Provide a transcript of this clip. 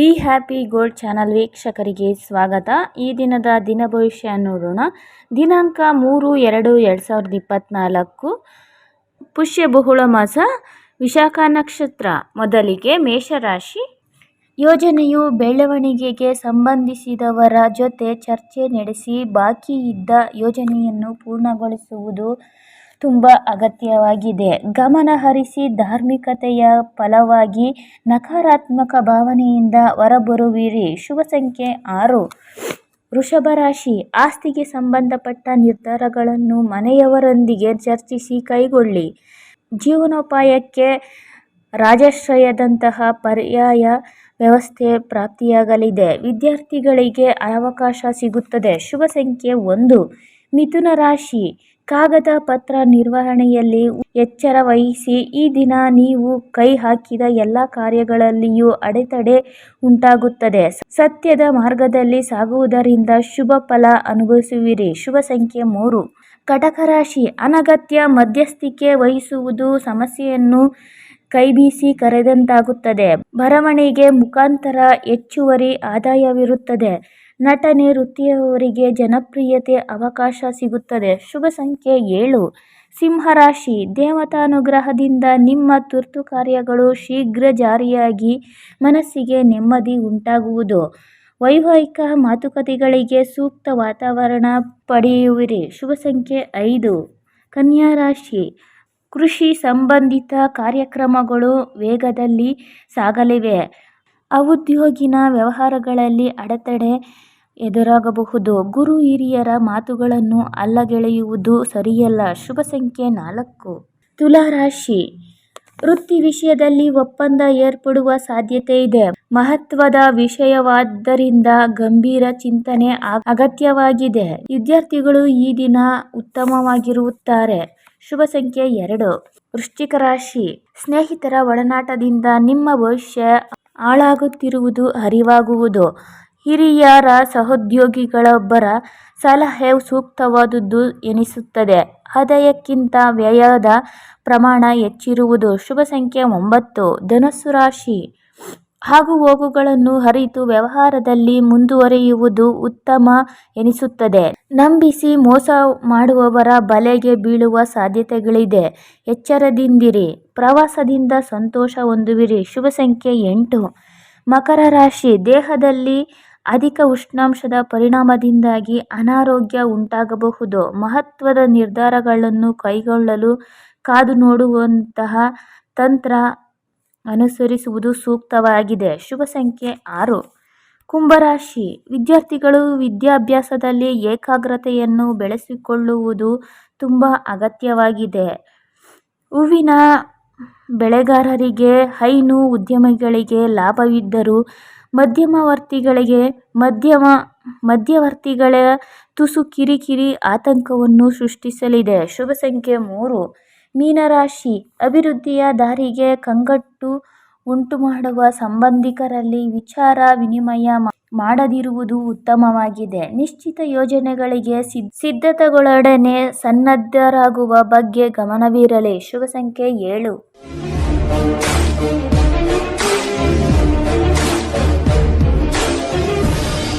Be happy gold channel ವೀಕ್ಷಕರಿಗೆ ಸ್ವಾಗತ. ಈ ದಿನದ ದಿನ ಭವಿಷ್ಯ ನೋಡೋಣ. ದಿನಾಂಕ ಮೂರು ಎರಡು ಎರಡು ಸಾವಿರದ ಇಪ್ಪತ್ತ್ನಾಲ್ಕು ಪುಷ್ಯ ಬಹುಳ ಮಾಸ. ವಿಶಾಖ ನಕ್ಷತ್ರ ಮೊದಲಿಗೆ ಮೇಷರಾಶಿ. ಯೋಜನೆಯು ಬೆಳವಣಿಗೆಗೆ ಸಂಬಂಧಿಸಿದವರ ಜೊತೆ ಚರ್ಚೆ ನಡೆಸಿ ಬಾಕಿ ಇದ್ದ ಯೋಜನೆಯನ್ನು ಪೂರ್ಣಗೊಳಿಸುವುದು. ತುಂಬ ಅಗತ್ಯವಾಗಿದೆ. ಗಮನ ಹರಿಸಿ ಧಾರ್ಮಿಕತೆಯ ಫಲವಾಗಿ ನಕಾರಾತ್ಮಕ ಭಾವನೆಯಿಂದ ಹೊರಬರುವಿರಿ. ಶುಭ ಸಂಖ್ಯೆ ಆರು. ವೃಷಭ ರಾಶಿ, ಆಸ್ತಿಗೆ ಸಂಬಂಧಪಟ್ಟ ನಿರ್ಧಾರಗಳನ್ನು ಮನೆಯವರೊಂದಿಗೆ ಚರ್ಚಿಸಿ ಕೈಗೊಳ್ಳಿ. ಜೀವನೋಪಾಯಕ್ಕೆ ರಾಜಾಶ್ರಯದಂತಹ ಪರ್ಯಾಯ ವ್ಯವಸ್ಥೆ ಪ್ರಾಪ್ತಿಯಾಗಲಿದೆ. ವಿದ್ಯಾರ್ಥಿಗಳಿಗೆ ಅವಕಾಶ ಸಿಗುತ್ತದೆ. ಶುಭ ಸಂಖ್ಯೆ ಒಂದು. ಮಿಥುನ ರಾಶಿ ಕಾಗದ ಪತ್ರ ನಿರ್ವಹಣೆಯಲ್ಲಿ ಎಚ್ಚರ ವಹಿಸಿ, ಈ ದಿನ ನೀವು ಕೈ ಹಾಕಿದ ಎಲ್ಲ ಕಾರ್ಯಗಳಲ್ಲಿಯೂ ಅಡೆತಡೆ ಉಂಟಾಗುತ್ತದೆ. ಸತ್ಯದ ಮಾರ್ಗದಲ್ಲಿ ಸಾಗುವುದರಿಂದ ಶುಭ ಫಲ ಅನುಭವಿಸುವಿರಿ. ಶುಭ ಸಂಖ್ಯೆ ಮೂರು. ಕಟಕ ರಾಶಿ. ಅನಗತ್ಯ ಮಧ್ಯಸ್ಥಿಕೆ ವಹಿಸುವುದು ಸಮಸ್ಯೆಯನ್ನು ಕೈಬೀಸಿ ಕರೆದಂತಾಗುತ್ತದೆ. ಬರವಣಿಗೆ ಮುಖಾಂತರ ಹೆಚ್ಚುವರಿ ಆದಾಯವಿರುತ್ತದೆ. ನಟನೆ ವೃತ್ತಿಯವರಿಗೆ ಜನಪ್ರಿಯತೆ ಅವಕಾಶ ಸಿಗುತ್ತದೆ. ಶುಭ ಸಂಖ್ಯೆ ಏಳು. ಸಿಂಹರಾಶಿ. ದೇವತಾನುಗ್ರಹದಿಂದ ನಿಮ್ಮ ತುರ್ತು ಕಾರ್ಯಗಳು ಶೀಘ್ರ ಜಾರಿಯಾಗಿ ಮನಸ್ಸಿಗೆ ನೆಮ್ಮದಿ ಉಂಟಾಗುವುದು. ವೈವಾಹಿಕ ಮಾತುಕತೆಗಳಿಗೆ ಸೂಕ್ತ ವಾತಾವರಣ ಪಡೆಯುವಿರಿ. ಶುಭ ಸಂಖ್ಯೆ ಐದು. ಕನ್ಯಾ ರಾಶಿ. ಕೃಷಿ ಸಂಬಂಧಿತ ಕಾರ್ಯಕ್ರಮಗಳು ವೇಗದಲ್ಲಿ ಸಾಗಲಿವೆ. ಔದ್ಯೋಗಿನ ವ್ಯವಹಾರಗಳಲ್ಲಿ ಅಡೆತಡೆ ಎದುರಾಗಬಹುದು. ಗುರು ಹಿರಿಯರ ಮಾತುಗಳನ್ನು ಅಲ್ಲಗೆಳೆಯುವುದು ಸರಿಯಲ್ಲ. ಶುಭ ಸಂಖ್ಯೆ ನಾಲ್ಕು. ತುಲಾರಾಶಿ ವೃತ್ತಿ ವಿಷಯದಲ್ಲಿ ಒಪ್ಪಂದ ಏರ್ಪಡುವ ಸಾಧ್ಯತೆ ಇದೆ. ಮಹತ್ವದ ವಿಷಯವಾದ್ದರಿಂದ ಗಂಭೀರ ಚಿಂತನೆ ಅಗತ್ಯವಾಗಿದೆ. ವಿದ್ಯಾರ್ಥಿಗಳು ಈ ದಿನ ಉತ್ತಮವಾಗಿರುತ್ತಾರೆ. ಶುಭ ಸಂಖ್ಯೆ ಎರಡು. ವೃಶ್ಚಿಕ ರಾಶಿ. ಸ್ನೇಹಿತರ ಒಡನಾಟದಿಂದ ನಿಮ್ಮ ಭವಿಷ್ಯ ಹಾಳಾಗುತ್ತಿರುವುದು ಅರಿವಾಗುವುದು. ಹಿರಿಯರ ಸಹೋದ್ಯೋಗಿಗಳೊಬ್ಬರ ಸಲಹೆ ಸೂಕ್ತವಾದುದು ಎನಿಸುತ್ತದೆ. ಆದಾಯಕ್ಕಿಂತ ವ್ಯಯದ ಪ್ರಮಾಣ ಹೆಚ್ಚಿರುವುದು ಶುಭ ಸಂಖ್ಯೆ ಒಂಬತ್ತು. ಧನಸ್ಸು ರಾಶಿ. ಹಾಗೂ ಹೋಗುಗಳನ್ನು ಅರಿತು ವ್ಯವಹಾರದಲ್ಲಿ ಮುಂದುವರಿಯುವುದು ಉತ್ತಮ ಎನಿಸುತ್ತದೆ. ನಂಬಿಸಿ ಮೋಸ ಮಾಡುವವರ ಬಲೆಗೆ ಬೀಳುವ ಸಾಧ್ಯತೆಗಳಿದೆ. ಎಚ್ಚರದಿಂದಿರಿ. ಪ್ರವಾಸದಿಂದ ಸಂತೋಷ ಹೊಂದುವಿರಿ. ಶುಭ ಸಂಖ್ಯೆ ಎಂಟು. ಮಕರ ರಾಶಿ. ದೇಹದಲ್ಲಿ ಅಧಿಕ ಉಷ್ಣಾಂಶದ ಪರಿಣಾಮದಿಂದಾಗಿ ಅನಾರೋಗ್ಯ ಉಂಟಾಗಬಹುದು, ಮಹತ್ವದ ನಿರ್ಧಾರಗಳನ್ನು ಕೈಗೊಳ್ಳಲು ಕಾದು ನೋಡುವಂತಹ ತಂತ್ರ ಅನುಸರಿಸುವುದು ಸೂಕ್ತವಾಗಿದೆ. ಶುಭ ಸಂಖ್ಯೆ ಆರು. ಕುಂಭರಾಶಿ ವಿದ್ಯಾರ್ಥಿಗಳು ವಿದ್ಯಾಭ್ಯಾಸದಲ್ಲಿ ಏಕಾಗ್ರತೆಯನ್ನು ಬೆಳೆಸಿಕೊಳ್ಳುವುದು ತುಂಬ ಅಗತ್ಯವಾಗಿದೆ. ಹೂವಿನ ಬೆಳೆಗಾರರಿಗೆ, ಹೈನು ಉದ್ಯಮಿಗಳಿಗೆ ಲಾಭವಿದ್ದರೂ ಮಧ್ಯಮವರ್ತಿಗಳಿಗೆ ಮಧ್ಯಮ, ಮಧ್ಯವರ್ತಿಗಳ ತುಸು ಕಿರಿಕಿರಿ ಆತಂಕವನ್ನು ಸೃಷ್ಟಿಸಲಿದೆ. ಶುಭ ಸಂಖ್ಯೆ ಮೂರು. ಮೀನರಾಶಿ ಅಭಿವೃದ್ಧಿಯ ದಾರಿಗೆ ಕಂಗಟ್ಟು ಉಂಟುಮಾಡುವ ಸಂಬಂಧಿಕರಲ್ಲಿ ವಿಚಾರ ವಿನಿಮಯ ಮಾಡದಿರುವುದು ಉತ್ತಮವಾಗಿದೆ. ನಿಶ್ಚಿತ ಯೋಜನೆಗಳಿಗೆ ಸಿದ್ಧತೆಗಳೊಡನೆ ಸನ್ನದ್ಧರಾಗುವ ಬಗ್ಗೆ ಗಮನವಿರಲಿ. ಶುಭ ಸಂಖ್ಯೆ ಏಳು.